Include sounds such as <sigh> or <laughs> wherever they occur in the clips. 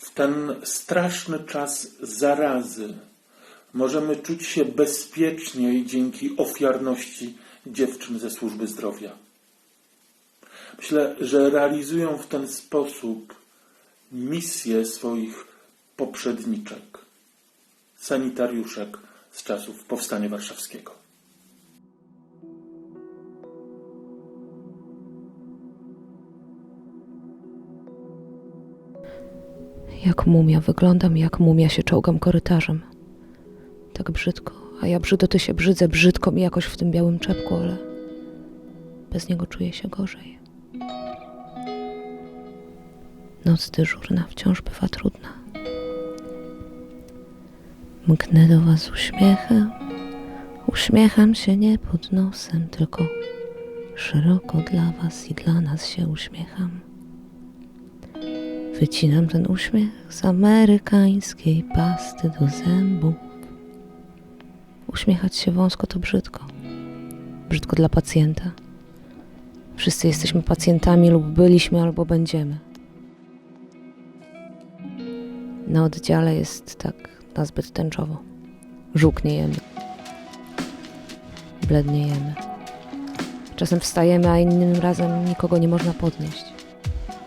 w ten straszny czas zarazy możemy czuć się bezpieczniej dzięki ofiarności dziewczyn ze służby zdrowia. Myślę, że realizują w ten sposób misję swoich poprzedniczek, sanitariuszek z czasów Powstania Warszawskiego. Jak mumia wyglądam, jak mumia się czołgam korytarzem. Tak brzydko, a ja brzydoty się brzydzę brzydko mi jakoś w tym białym czepku, ale bez niego czuję się gorzej. Noc dyżurna wciąż bywa trudna. Mknę do was uśmiechem, uśmiecham się nie pod nosem, tylko szeroko dla was i dla nas się uśmiecham. Wycinam ten uśmiech z amerykańskiej pasty do zębów. Uśmiechać się wąsko to brzydko. Brzydko dla pacjenta. Wszyscy jesteśmy pacjentami lub byliśmy albo będziemy. Na oddziale jest tak nazbyt tęczowo. Żółkniejemy. Bledniejemy. Czasem wstajemy, a innym razem nikogo nie można podnieść.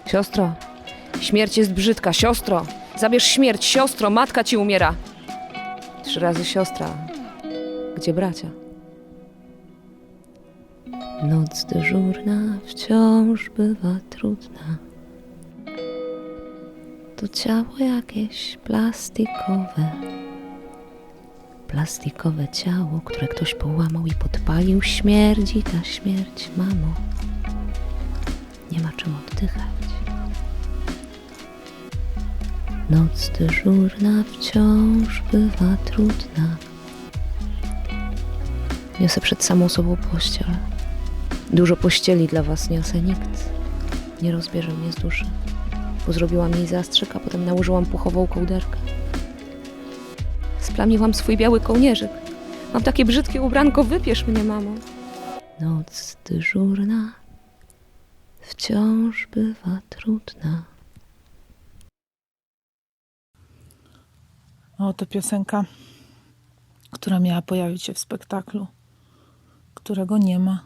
Siostro, Śmierć jest brzydka. Siostro! Zabierz śmierć, siostro! Matka ci umiera! Trzy razy siostra. Gdzie bracia? Noc dyżurna wciąż bywa trudna. To ciało jakieś plastikowe. Plastikowe ciało, które ktoś połamał i podpalił. Śmierdzi ta śmierć, mamo. Nie ma czym oddychać. Noc dyżurna wciąż bywa trudna. Niosę przed samą sobą pościel. Dużo pościeli dla was niosę. Nikt nie rozbierze mnie z duszy. Bo zrobiłam jej zastrzyk, a potem nałożyłam puchową kołderkę. Splamiłam swój biały kołnierzyk. Mam takie brzydkie ubranko, wypiesz mnie, mamo. Noc dyżurna wciąż bywa trudna. O, to piosenka, która miała pojawić się w spektaklu, którego nie ma.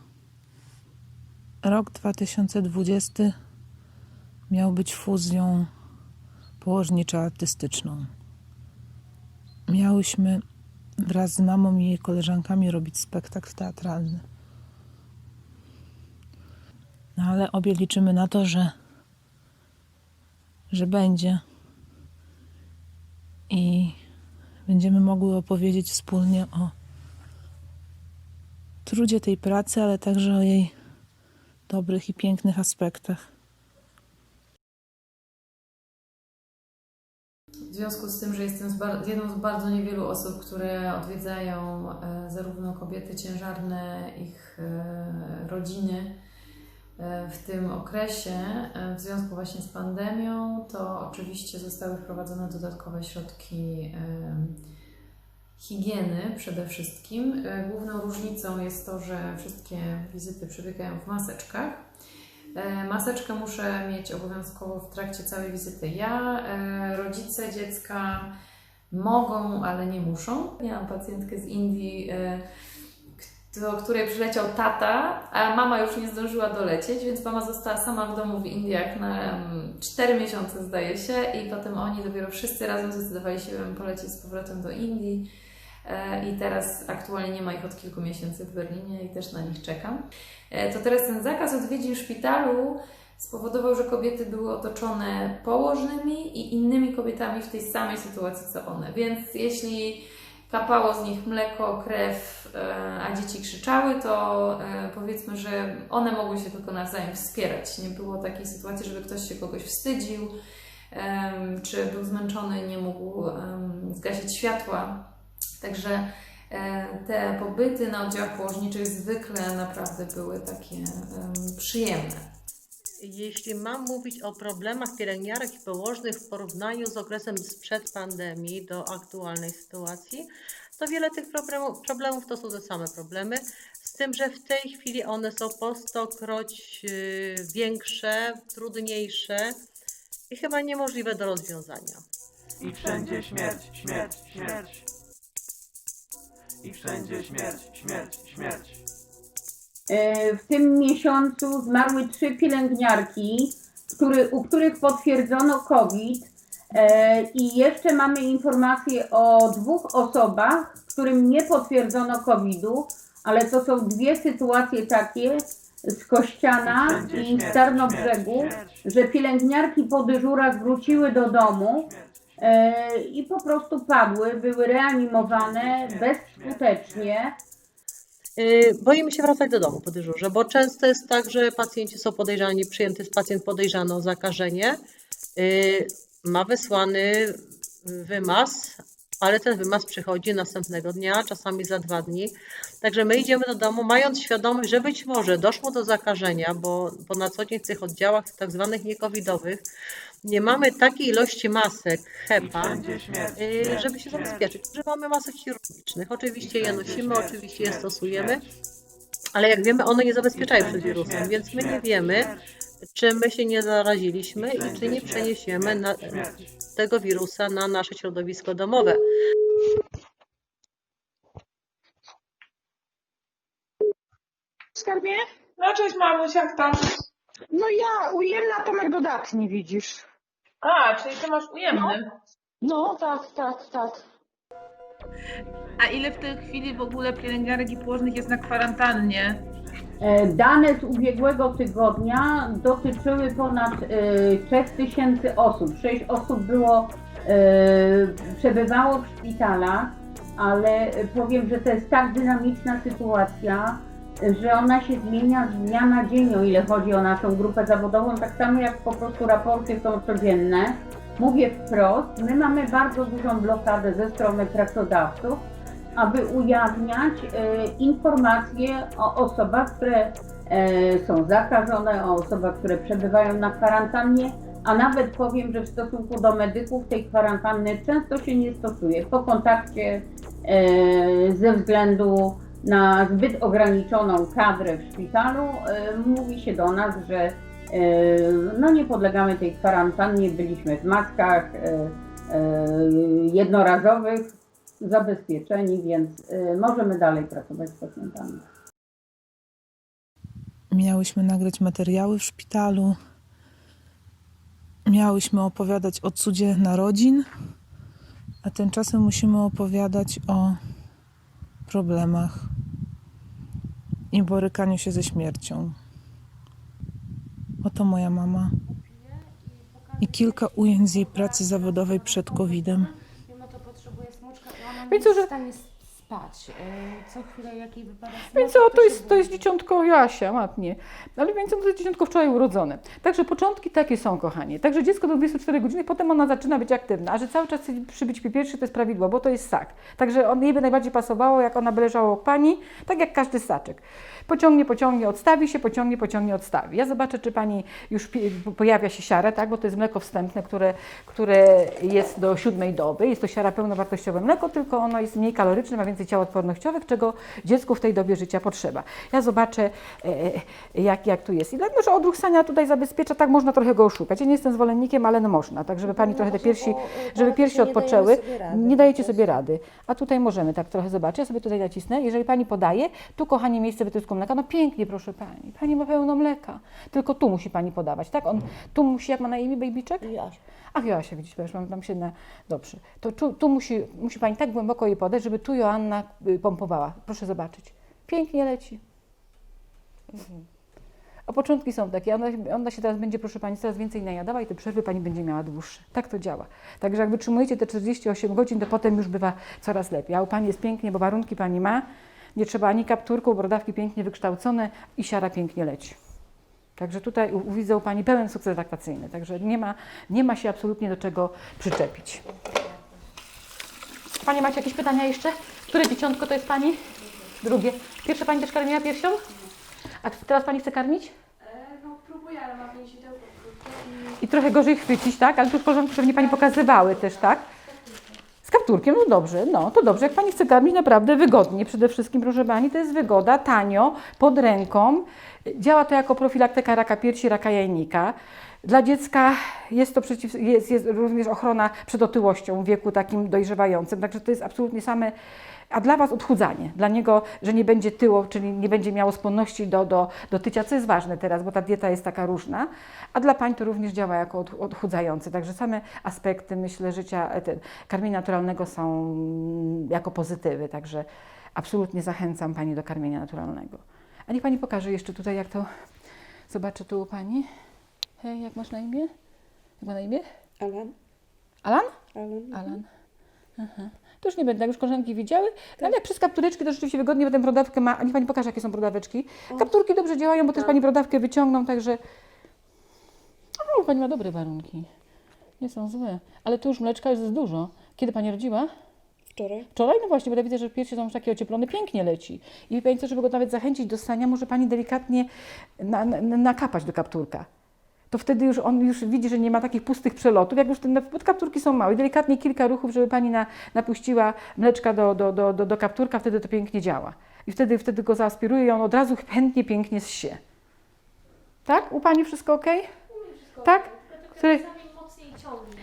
Rok 2020 miał być fuzją położniczo-artystyczną. Miałyśmy wraz z mamą i jej koleżankami robić spektakl teatralny. No ale obie liczymy na to, że, że będzie i będziemy mogły opowiedzieć wspólnie o trudzie tej pracy, ale także o jej dobrych i pięknych aspektach. W związku z tym, że jestem z jedną z bardzo niewielu osób, które odwiedzają e, zarówno kobiety ciężarne, ich e, rodziny w tym okresie, e, w związku właśnie z pandemią, to oczywiście zostały wprowadzone dodatkowe środki higieny przede wszystkim. E, Główną różnicą jest to, że wszystkie wizyty przebiegają w maseczkach. E, Maseczkę muszę mieć obowiązkowo w trakcie całej wizyty ja. Rodzice dziecka mogą, ale nie muszą. Miałam pacjentkę z Indii, do której przyleciał tata, a mama już nie zdążyła dolecieć, więc mama została sama w domu w Indiach na 4 miesiące, zdaje się, i potem oni dopiero wszyscy razem zdecydowali się polecieć z powrotem do Indii. E, I teraz aktualnie nie ma ich od kilku miesięcy w Berlinie i też na nich czekam. E, To teraz ten zakaz odwiedzin w szpitalu spowodował, że kobiety były otoczone położnymi i innymi kobietami w tej samej sytuacji co one. Więc jeśli kapało z nich mleko, krew, e, a dzieci krzyczały, to e, powiedzmy, że one mogły się tylko nawzajem wspierać. Nie było takiej sytuacji, żeby ktoś się kogoś wstydził, czy był zmęczony, nie mógł zgasić światła. Także e, te pobyty na oddziałach położniczych zwykle naprawdę były takie em, przyjemne. Jeśli mam mówić o problemach pielęgniarek i położnych w porównaniu z okresem sprzed pandemii do aktualnej sytuacji, to wiele tych problemów, problemów to są te same problemy, z tym, że w tej chwili one są po stokroć y, większe, trudniejsze i chyba niemożliwe do rozwiązania. I wszędzie śmierć, śmierć, śmierć. I wszędzie śmierć, śmierć, śmierć. E, W tym miesiącu zmarły trzy pielęgniarki, który, u których potwierdzono COVID. E, I jeszcze mamy informacje o dwóch osobach, którym nie potwierdzono COVID-u, ale to są dwie sytuacje takie z Kościana i z Tarnobrzegu, że pielęgniarki po dyżurach wróciły do domu e, i po prostu padły, były reanimowane bezskutecznie. Yy, Boimy się wracać do domu po dyżurze, bo często jest tak, że pacjenci są podejrzani, przyjęty jest pacjent podejrzany o zakażenie, yy, ma wysłany wymaz, ale ten wymaz przychodzi następnego dnia, czasami za dwa dni. Także my idziemy do domu, mając świadomość, że być może doszło do zakażenia, bo, bo na co dzień w tych oddziałach tak zwanych niekowidowych nie mamy takiej ilości masek HEPA, śmierć, żeby się zabezpieczyć. Używamy masek chirurgicznych. Oczywiście je nosimy, śmierć, oczywiście je stosujemy, ale jak wiemy, one nie zabezpieczają przed wirusem, śmierć, więc my nie wiemy, czy my się nie zaraziliśmy I czy nie przeniesiemy na, tego wirusa na nasze środowisko domowe. skarbie? No cześć mamuś, jak tam? No ja ujemna Tomek dodatni widzisz. A, czyli ty masz ujemny. No tak, tak, tak. A ile w tej chwili w ogóle pielęgniarek i położnych jest na kwarantannie? E, Dane z ubiegłego tygodnia dotyczyły ponad e, 3000 osób. 6 osób było, e, przebywało w szpitalach, ale powiem, że to jest tak dynamiczna sytuacja, że ona się zmienia z dnia na dzień, o ile chodzi o naszą grupę zawodową, tak samo jak po prostu raporty są codzienne. Mówię wprost, my mamy bardzo dużą blokadę ze strony pracodawców, aby ujawniać e, informacje o osobach, które e, są zakażone, o osobach, które przebywają na kwarantannie, a nawet powiem, że w stosunku do medyków tej kwarantanny często się nie stosuje. Po kontakcie e, ze względu na zbyt ograniczoną kadrę w szpitalu e, mówi się do nas, że e, no nie podlegamy tej kwarantannie, byliśmy w maskach e, jednorazowych, zabezpieczeni, więc możemy dalej pracować z pacjentami. Miałyśmy nagrać materiały w szpitalu. Miałyśmy opowiadać o cudzie narodzin, a tymczasem musimy opowiadać o problemach i borykaniu się ze śmiercią. Oto moja mama i kilka ujęć z jej pracy zawodowej przed COVID-em. Więc że- spać. Yy, Co chwilę jakiej wypada Więc o, to jest, to jest dzieciątko Joasia, matnie. Ale więc to jest dzieciątko wczoraj urodzone. Także początki takie są, kochanie. Także dziecko do 24 godziny, potem ona zaczyna być aktywna. A że cały czas chce przybyć pierwszy, to jest prawidło, bo to jest sak. Także on jej by najbardziej pasowało, jak ona by leżała u pani, tak jak każdy saczek. Pociągnie, pociągnie, odstawi się, pociągnie, pociągnie, odstawi. Ja zobaczę, czy pani już pojawia się siara, tak? bo to jest mleko wstępne, które, które jest do siódmej doby. Jest to siara pełnowartościowe mleko, tylko ono jest mniej kaloryczne, ma więcej ciał odpornościowych, czego dziecku w tej dobie życia potrzeba. Ja zobaczę, e, jak, jak tu jest. I dlatego, że odruch sania tutaj zabezpiecza, tak można trochę go oszukać. Ja nie jestem zwolennikiem, ale no można, tak żeby pani No trochę te właśnie, piersi, żeby bardzo piersi odpoczęły. sobie rady Nie dajecie sobie prostu. rady. A tutaj możemy tak trochę zobaczyć. Ja sobie tutaj nacisnę. Jeżeli pani podaje, tu kochanie miejsce wytrysku mleka, no pięknie, proszę pani. Pani ma pełno mleka. Tylko tu musi pani podawać, tak? On tu musi, jak ma na imię babyczek? Joasia. Ach, Joasia, widzisz, bo już mam tam się na... Dobrze. To tu, tu musi, musi pani tak głęboko jej podać, żeby tu Joanna y, pompowała. Proszę zobaczyć. Pięknie leci. A początki są takie, ona, ona się teraz będzie, proszę Pani, coraz więcej najadała i te przerwy Pani będzie miała dłuższe. Tak to działa. Także jak wytrzymujecie te 48 godzin, to potem już bywa coraz lepiej. A u Pani jest pięknie, bo warunki Pani ma. Nie trzeba ani kapturku, brodawki pięknie wykształcone i siara pięknie leci. Także tutaj widzę u Pani pełen sukces laktacyjny. Także nie ma, nie ma się absolutnie do czego przyczepić. Panie, macie jakieś pytania jeszcze? Które dzieciątko to jest Pani? Drugie. Pierwsze Pani też karmiła piersią? A teraz Pani chce karmić? No próbuję, ale ma więzidełko I trochę gorzej chwycić, tak? Ale tu koleżanki pewnie Pani pokazywały też, tak? Z kapturkiem, no dobrze, no to dobrze. Jak Pani chce karmić, naprawdę wygodnie. Przede wszystkim, proszę Pani, to jest wygoda, tanio, pod ręką. Działa to jako profilaktyka raka piersi, raka jajnika. Dla dziecka jest to przeciw, jest, jest również ochrona przed otyłością w wieku takim dojrzewającym, także to jest absolutnie same, a dla Was odchudzanie, dla niego, że nie będzie tyło, czyli nie będzie miało skłonności do, do, do tycia, co jest ważne teraz, bo ta dieta jest taka różna, a dla pań to również działa jako od, odchudzający, także same aspekty, myślę, życia e, ten, karmienia naturalnego są mm, jako pozytywy, także absolutnie zachęcam Pani do karmienia naturalnego. A niech Pani pokaże jeszcze tutaj, jak to, zobaczę tu u Pani. Hej, jak masz na imię? Jak ma na imię? Alan? Alan? Alan. Alan. Aha. To już nie będę, jak już koleżanki widziały, ale jak przez kaptureczki to rzeczywiście wygodnie, potem brodawkę ma, a niech Pani pokaże, jakie są brodaweczki. Kapturki dobrze działają, bo też Pani brodawkę wyciągną, także... O, Pani ma dobre warunki. Nie są złe. Ale tu już mleczka jest dużo. Kiedy Pani rodziła? Wczoraj. Wczoraj? No właśnie, bo ja widzę, że piersi są już takie ocieplone, pięknie leci. I wie Pani co, żeby go nawet zachęcić do stania, może Pani delikatnie na, na, nakapać do kapturka. To wtedy już on już widzi, że nie ma takich pustych przelotów, jak już te kapturki są małe. Delikatnie kilka ruchów, żeby Pani na, napuściła mleczka do, do, do, do, do kapturka, wtedy to pięknie działa. I wtedy, wtedy go zaaspiruje i on od razu chętnie, pięknie zsie. Tak? U Pani wszystko ok? Tak? Który... mocniej ciągnie, nie?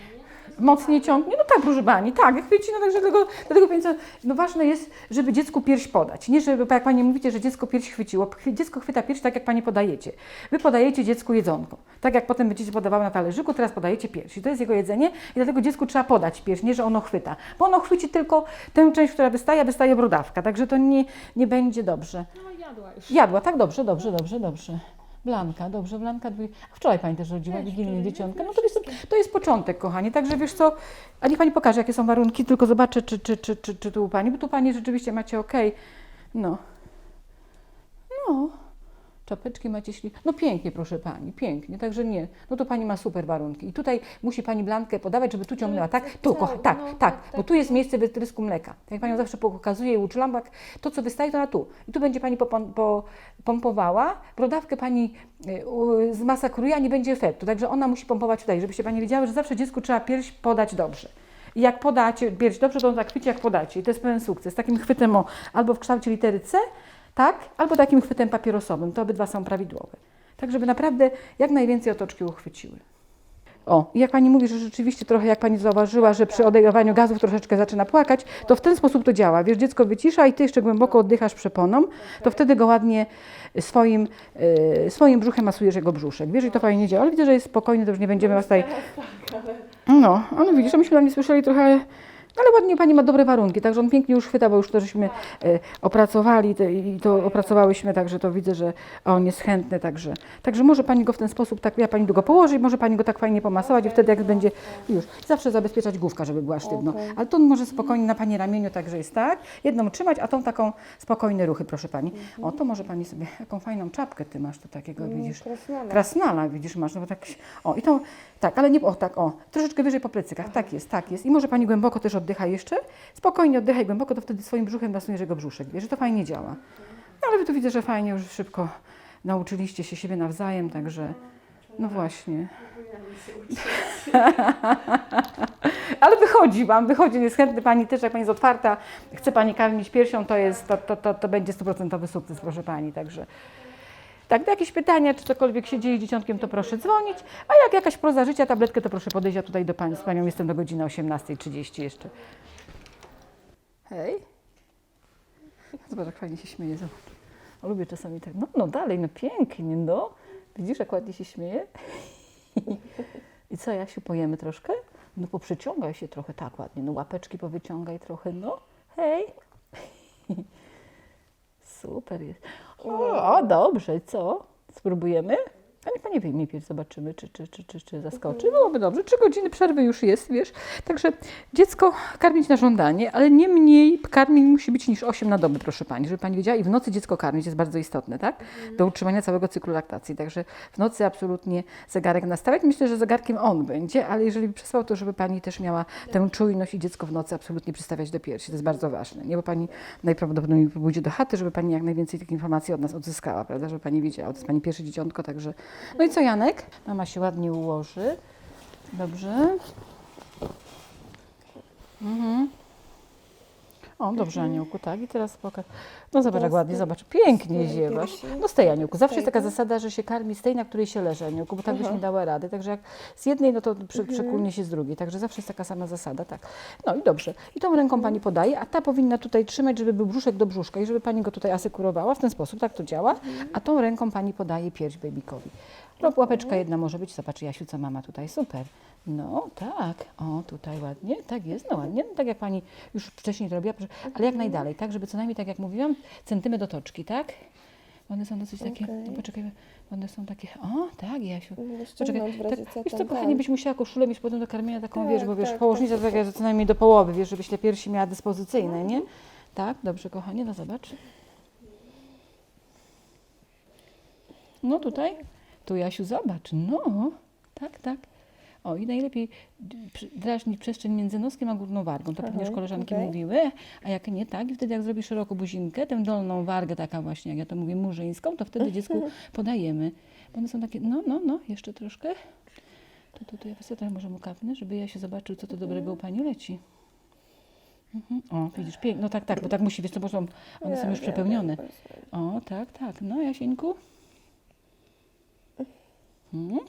Mocniej ciągnie. No tak, proszę Pani, tak, jak wiecie, no także dlatego, dlatego co- no ważne jest, żeby dziecku pierś podać. Nie, żeby, jak Pani mówicie, że dziecko pierś chwyciło. Chwy- Dziecko chwyta pierś tak, jak Pani podajecie. Wy podajecie dziecku jedzonko. Tak jak potem będziecie podawały na talerzyku, teraz podajecie pierś. I to jest jego jedzenie i dlatego dziecku trzeba podać pierś, nie, że ono chwyta. Bo ono chwyci tylko tę część, która wystaje, a wystaje brodawka. Także to nie, nie będzie dobrze. No jadła już. Jadła, tak, dobrze, dobrze, dobrze, dobrze. Blanka, dobrze, Blanka. dwój- A wczoraj Pani też rodziła Wigilnie dzieciątka. No to jest, to jest początek, kochani. Także wiesz co, a niech Pani pokaże, jakie są warunki, tylko zobaczę, czy, czy, czy, czy, czy tu u Pani, bo tu Pani rzeczywiście macie ok. No. No. Czapeczki macie śli... No pięknie, proszę Pani, pięknie, także nie. No to Pani ma super warunki. I tutaj musi Pani blankę podawać, żeby tu ciągnęła, tak? Tu, kocha, tak, tak, bo tu jest miejsce wytrysku mleka. Tak jak Panią zawsze pokazuje i jak to co wystaje, to na tu. I tu będzie Pani pompowała, brodawkę Pani y, zmasakruje, a nie będzie efektu. Także ona musi pompować tutaj, żebyście Pani wiedziały, że zawsze dziecku trzeba pierś podać dobrze. I jak podacie pierś dobrze, to on zachwyci jak podacie. I to jest pełen sukces. Takim chwytem o, albo w kształcie litery C, tak? Albo takim chwytem papierosowym. To obydwa są prawidłowe. Tak, żeby naprawdę jak najwięcej otoczki uchwyciły. O, i jak Pani mówi, że rzeczywiście trochę, jak Pani zauważyła, że przy odejmowaniu gazów troszeczkę zaczyna płakać, to w ten sposób to działa. Wiesz, dziecko wycisza i Ty jeszcze głęboko oddychasz przeponą, to wtedy go ładnie swoim, y, swoim brzuchem masujesz jego brzuszek. Wiesz, i to fajnie działa, ale widzę, że jest spokojny, to już nie będziemy was tutaj... No, no widzisz, a myśmy tam nie słyszeli trochę, ale ładnie Pani ma dobre warunki, także on pięknie już chwyta, bo już to żeśmy e, opracowali te, i to opracowałyśmy, także to widzę, że on jest chętny, także, także może Pani go w ten sposób, tak ja Pani długo położy i może Pani go tak fajnie pomasować i wtedy jak będzie już, zawsze zabezpieczać główka, żeby była sztywno, ale to on może spokojnie na Pani ramieniu, także jest tak, jedną trzymać, a tą taką spokojne ruchy, proszę Pani. O, to może Pani sobie, jaką fajną czapkę Ty masz tu takiego, widzisz, krasnala. krasnala, widzisz, masz, no bo tak, o i to, tak, ale nie, o tak, o, troszeczkę wyżej po plecykach, tak jest, tak jest. I może Pani głęboko też oddycha jeszcze, spokojnie oddychaj głęboko, to wtedy swoim brzuchem masujesz jego brzuszek, wiesz, że to fajnie działa. No ale Wy tu widzę, że fajnie już szybko nauczyliście się siebie nawzajem, także, no właśnie. <laughs> Ale wychodzi Wam, wychodzi, jest chętny Pani też, jak Pani jest otwarta, chce Pani karmić piersią, to jest, to, to, to, to będzie stuprocentowy sukces, proszę Pani, także... Tak, jakieś pytania, czy cokolwiek się dzieje dzieciątkiem, to proszę dzwonić, a jak jakaś proza życia, tabletkę, to proszę podejść, ja tutaj do Pani, z Panią jestem do godziny 18.30 jeszcze. Hej. <laughs> Zobacz, jak fajnie się śmieje, zobacz. Lubię czasami tak, no, no dalej, no pięknie, no. Widzisz, jak ładnie się śmieje? <laughs> I co, Jasiu, pojemy troszkę? No poprzeciągaj się trochę tak ładnie, no łapeczki powyciągaj trochę, no. Hej. <laughs> Super jest. O, dobrze, co? Spróbujemy? Niech Pani wyjmie pierś, zobaczymy, czy, czy, czy, czy, czy zaskoczy. Byłoby dobrze. Trzy godziny przerwy już jest, wiesz. Także dziecko karmić na żądanie, ale nie mniej karmień musi być niż 8 na dobę, proszę Pani, żeby Pani wiedziała. I w nocy dziecko karmić jest bardzo istotne, tak? Do utrzymania całego cyklu laktacji. Także w nocy absolutnie zegarek nastawiać. Myślę, że zegarkiem on będzie, ale jeżeli by przesłał, to żeby Pani też miała tę czujność i dziecko w nocy absolutnie przystawiać do piersi. To jest bardzo ważne, nie? Bo Pani najprawdopodobniej pójdzie do chaty, żeby Pani jak najwięcej tych informacji od nas odzyskała, prawda? Żeby Pani wiedziała. To jest Pani pierwsze dzieciątko, także... No i co, Janek? Mama się ładnie ułoży. Dobrze. Mhm. O, dobrze, Aniołku, tak. I teraz pokaż. No zobacz, jak ładnie, zobacz. Pięknie ziewasz. No z tej, Aniołku. Zawsze jest taka zasada, że się karmi z tej, na której się leży, Aniołku, bo tak byś nie dała rady. Także jak z jednej, no to przy, przekulnie się z drugiej. Także zawsze jest taka sama zasada, tak. No i dobrze. I tą ręką Pani podaje, a ta powinna tutaj trzymać, żeby był brzuszek do brzuszka i żeby Pani go tutaj asekurowała. W ten sposób, tak to działa. A tą ręką Pani podaje pierś babykowi. No, łapeczka jedna może być. Zobacz, Jasiu, co mama tutaj. Super. No tak, o tutaj ładnie, tak jest, no ładnie, no, tak jak Pani już wcześniej to robiła, proszę, ale jak najdalej, tak, żeby co najmniej, tak jak mówiłam, centymetr do toczki, tak? One są dosyć takie, no poczekaj, one są takie, o tak Jasiu, poczekaj, tak, wiesz co, kochanie, byś musiała koszulę mieć potem do karmienia taką, wiesz, bo wiesz, położnica taka, że co najmniej do połowy, wiesz, żebyś te piersi miała dyspozycyjne, nie? Tak, dobrze kochanie, no zobacz. No tutaj, tu Jasiu, zobacz, no, tak, tak. O, i najlepiej drażnić przestrzeń między noskiem a górną wargą. To pewnie już koleżanki mówiły. A jak nie tak, i wtedy jak zrobisz szeroko buzinkę, tę dolną wargę, taka właśnie, jak ja to mówię, murzyńską, to wtedy <laughs> dziecku podajemy. Bo one są takie, no, no, no, jeszcze troszkę. To, to, to ja sobie trochę może mu kapnę, żeby ja się zobaczył, co to dobrego u Pani leci. Mhm. O, widzisz, pięknie. No tak, tak, bo tak musi, wiesz, to bo są, one są już przepełnione. O, tak, tak. No, Jasieńku. Mhm.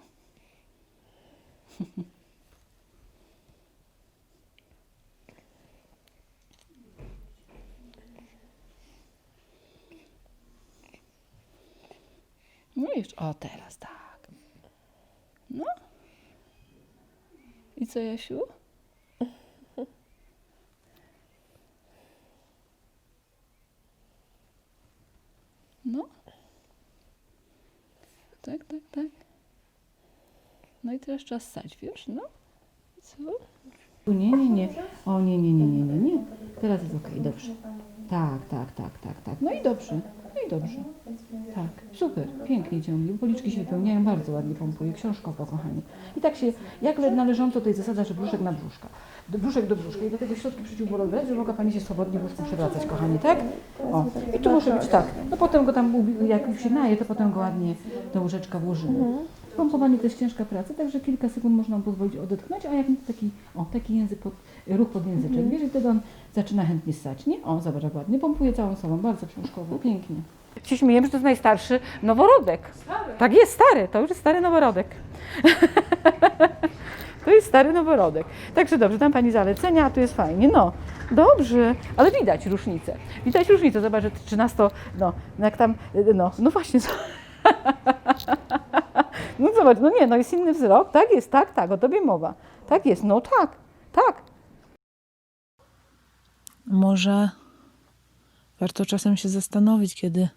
No jeszcze, o teraz tak. No. I co, Jasiu? No. Tak, tak, tak. No i teraz czas ssać, wiesz, no. Co? Nie, nie, nie. O, nie, nie, nie, nie, nie, nie. Teraz jest okej, dobrze. Tak, tak, tak, tak, tak. No i dobrze. No i dobrze. Tak, super, pięknie ciągnie. Policzki się wypełniają, bardzo ładnie pompuje. Książkowo, kochani. I tak się, jak le- należąco jest zasada, że brzuszek na brzuszka. Do brzuszek do brzuszka i do tego środki przeciwbólowe, żeby mogła Pani się swobodnie łóżku przewracać, kochani, tak? O, i tu może być tak. No potem go tam, jak już się naje, to potem go ładnie do łóżeczka włożymy. Pompowanie to jest ciężka praca, także kilka sekund można mu pozwolić odetchnąć, a jak nie, to taki, o, taki język pod, ruch pod języczek, wiesz, i wtedy on zaczyna chętnie ssać, nie? O, zobacz jak ładnie, pompuje całą sobą, bardzo książkowo, pięknie. Się że to jest najstarszy noworodek. Tak jest, stary, to już jest stary noworodek. <laughs> to jest stary noworodek. Także dobrze, tam Pani zalecenia, a tu jest fajnie, no. Dobrze, ale widać różnicę. Widać różnicę, zobacz, że 13, no, jak tam, no, no właśnie, <laughs> no zobacz, no nie, no jest inny wzrok, tak jest, tak, tak, o tobie mowa. Tak jest, no tak, tak. Może warto czasem się zastanowić, kiedy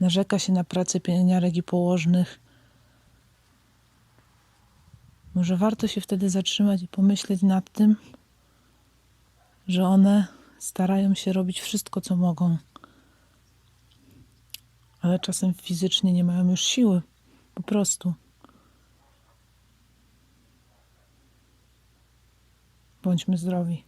narzeka się na pracę pielęgniarek i położnych. Może warto się wtedy zatrzymać i pomyśleć nad tym, że one starają się robić wszystko, co mogą, ale czasem fizycznie nie mają już siły, po prostu. Bądźmy zdrowi.